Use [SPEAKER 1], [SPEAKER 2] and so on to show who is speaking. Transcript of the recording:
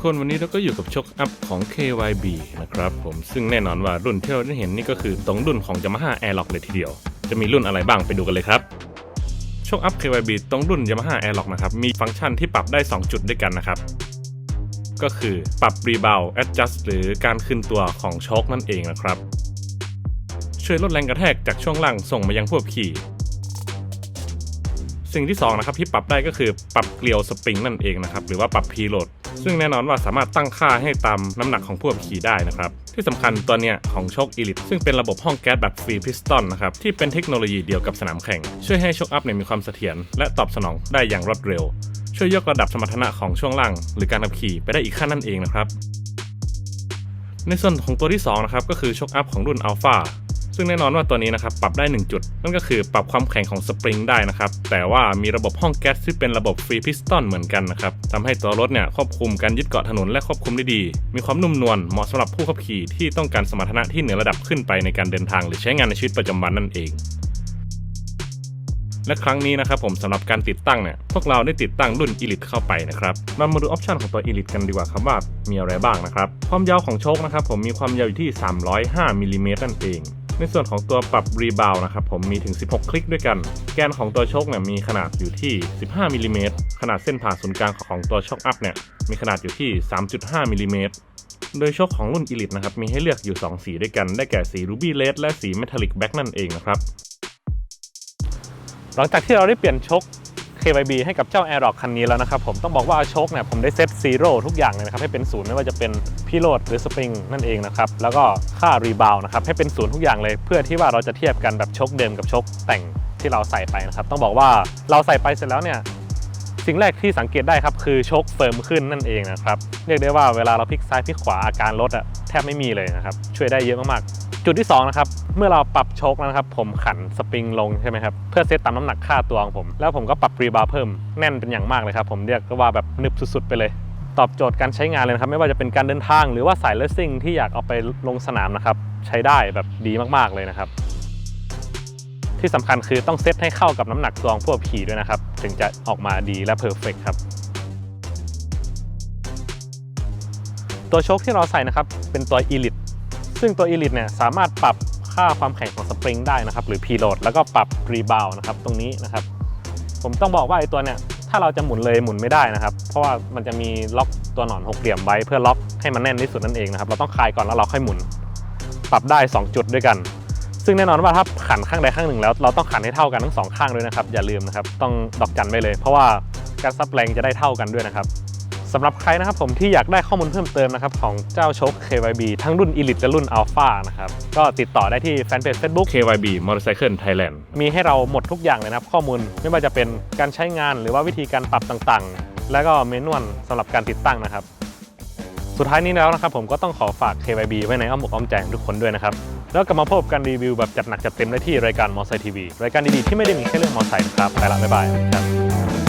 [SPEAKER 1] กคนวันนี้เราก็อยู่กับช็อคอัพของ KYB นะครับผมซึ่งแน่นอนว่ารุ่นที่เราได้เห็นนี่ก็คือตรงรุ่นของ Yamaha Airlock เลยทีเดียว จะมีรุ่นอะไรบ้างไปดูกันเลยครับช็อคอัพ KYB ตรงรุ่น Yamaha Airlock นะครับมีฟังก์ชันที่ปรับได้ 2 จุดด้วยกันนะครับ ก็คือปรับ Rebound Adjust หรือการขึ้นตัวของชคนั่นเองนะครับ ช่วยลดแรงกระแทกจากช่วงล่างส่งมายังผู้ขี่สิ่งที่2นะครับที่ปรับได้ก็คือปรับเกลียวสปริงนั่นเองนะครับหรือว่าปรับพีโหลด ซึ่งแน่นอนว่าสามารถตั้งค่าให้ตามน้ำหนักของผู้ขับขี่ได้นะครับ ที่สำคัญตัวเนี้ยของโชคอีลิทซึ่งเป็นระบบห้องแก๊สแบบฟรีพิสตอนนะครับที่เป็นเทคโนโลยีเดียวกับสนามแข่ง ช่วยให้โชคอัพเนี่ยมีความเสถียรและตอบสนองได้อย่างรวดเร็ว ช่วยยกระดับสมรรถนะของช่วงล่าง หรือการขับขี่ไปได้อีกขั้นนั่นเองนะครับในส่วนของตัวที่2นะครับก็คือโชคอัพของรุ่น Alpha ซึ่งแน่นอนว่าตัวนี้นะครับปรับได้ 1 จุด นั่นก็คือปรับความแข็งของสปริงได้นะครับแต่ว่ามีระบบห้องแก๊สที่เป็นระบบฟรีพิสตอนเหมือนกันนะครับทำให้ตัวรถเนี่ยควบคุมการยึดเกาะถนนและควบคุมได้ดี มีความนุ่มนวลเหมาะสำหรับผู้ขับขี่ที่ต้องการสมรรถนะที่เหนือระดับขึ้นไปในการเดินทางหรือใช้งานในชีวิตประจำวันนั่นเองและครั้งนี้นะครับผมสำหรับการติดตั้งเนี่ยพวกเราได้ติดตั้งรุ่น Elite เข้าไปนะครับมามาดูออปชันของตัว Elite กันดีกว่าครับว่ามีอะไรบ้างนะครับ ความยาวของโชคนะครับผมมีความยาวอยู่ที่ 305มิลลิเมตรนั่นเอง ในส่วนของตัวปรับรีบาวนะครับผมมีถึง 16 คลิกด้วยกัน แกนของตัวโชคเนี่ยมีขนาดอยู่ที่ 15มิลลิเมตรขนาดเส้นผ่าศูนย์กลางของตัวชคอัพเนี่ยมีขนาดอยู่ที่ 3.5มิลลิเมตรโดยโชคของรุ่น Elite นะครับมีให้เลือกอยู่ 2 สีด้วยกัน ได้แก่สี Ruby Red และสี Metallic Black นั่นเองนะครับ หลังจากที่เราได้เปลี่ยนชก KYB ให้กับเจ้า Air Rock คันนี้แล้วนะครับผมต้องบอกว่าโชคเนี่ยผมได้เซตซีโร่ทุกอย่างเลยนะครับให้เป็นศูนย์ไม่ว่าจะเป็นพีโหลดหรือสปริงนั่นเองนะครับแล้วก็ค่ารีบาวนะครับให้เป็นศูนย์ทุกอย่างเลย เพื่อที่ว่าเราจะเทียบกันแบบโชคเดิมกับโชคแต่งที่เราใส่ไปนะครับต้องบอกว่าเราใส่ไปเสร็จแล้วเนี่ยสิ่งแรกที่สังเกตได้ครับคือโชคเฟิร์มขึ้นนั่นเองนะครับเรียกได้ว่าเวลาเราพลิกซ้ายพลิกขวาอาการรถอะแทบไม่มีเลยนะครับช่วยได้เยอะมากๆ จุดที่2นะครับเมื่อเราปรับโชคนะครับ ผมขันสปริงลงใช่ไหมครับเพื่อเซตตามน้ำหนักค่าตัวของผม แล้วผมก็ปรับรีบาร์เพิ่มแน่นเป็นอย่างมากเลยครับ ผมเรียกว่าแบบนึบสุดๆไปเลยตอบโจทย์การใช้งานเลยครับไม่ว่าจะเป็นการเดินทางหรือว่าสายเลสซิ่งที่อยากเอาไปลงสนามนะครับ ใช้ได้แบบดีมากๆเลยนะครับ ที่สำคัญคือต้องเซตให้เข้ากับน้ำหนักตัวของผู้ขี่ด้วยนะครับ ถึงจะออกมาดีและเพอร์เฟกครับ ตัวโชคที่เราใส่นะครับ เป็นตัว Elite ซึ่งตัว Elite เนี่ยสามารถปรับค่าความแข็งของสปริงได้นะครับหรือ Preload แล้วก็ปรับ Rebound นะครับตรงนี้นะครับ ผมต้องบอกว่าไอตัวเนี่ยถ้าเราจะหมุนเลยหมุนไม่ได้นะครับ เพราะว่ามันจะมีล็อกตัวหนอนหกเหลี่ยมไว้เพื่อล็อกให้มันแน่นที่สุดนั่นเองนะครับเราต้องคลายก่อนแล้วเราค่อยหมุน ปรับได้ 2 จุดด้วยกัน ซึ่งแน่นอนว่าถ้าขันข้างใดข้างหนึ่งแล้วเราต้องขันให้เท่ากันทั้งสองข้างด้วยนะครับอย่าลืมนะครับต้องดอกจันไว้เลย เพราะว่าการซับแรงจะได้เท่ากันด้วยนะครับ สำหรับใครนะครับผมที่อยากได้ข้อมูลเพิ่มเติมนะครับของเจ้าโชค KYB ทั้งรุ่น Elite และรุ่น Alpha นะครับ ก็ติดต่อได้ที่แฟนเพจ Facebook KYB Motorcycle Thailand
[SPEAKER 2] มีให้เราหมดทุกอย่างเลยนะครับข้อมูลไม่ว่าจะเป็นการใช้งานหรือว่าวิธีการปรับต่างๆ แล้วก็เมนวลสำหรับการติดตั้งนะครับ สุดท้ายนี้แล้วนะครับผมก็ต้องขอฝาก KYB ไว้ในอ้อมอกอ้อมใจของทุกคนด้วยนะครับแล้วกลับมาพบกันรีวิวแบบจัดหนักจัดเต็มได้ที่รายการมอไซทีวีรายการดีๆที่ไม่ได้มีแค่เรื่องมอไซค์นะครับไปละบ๊ายบายครับ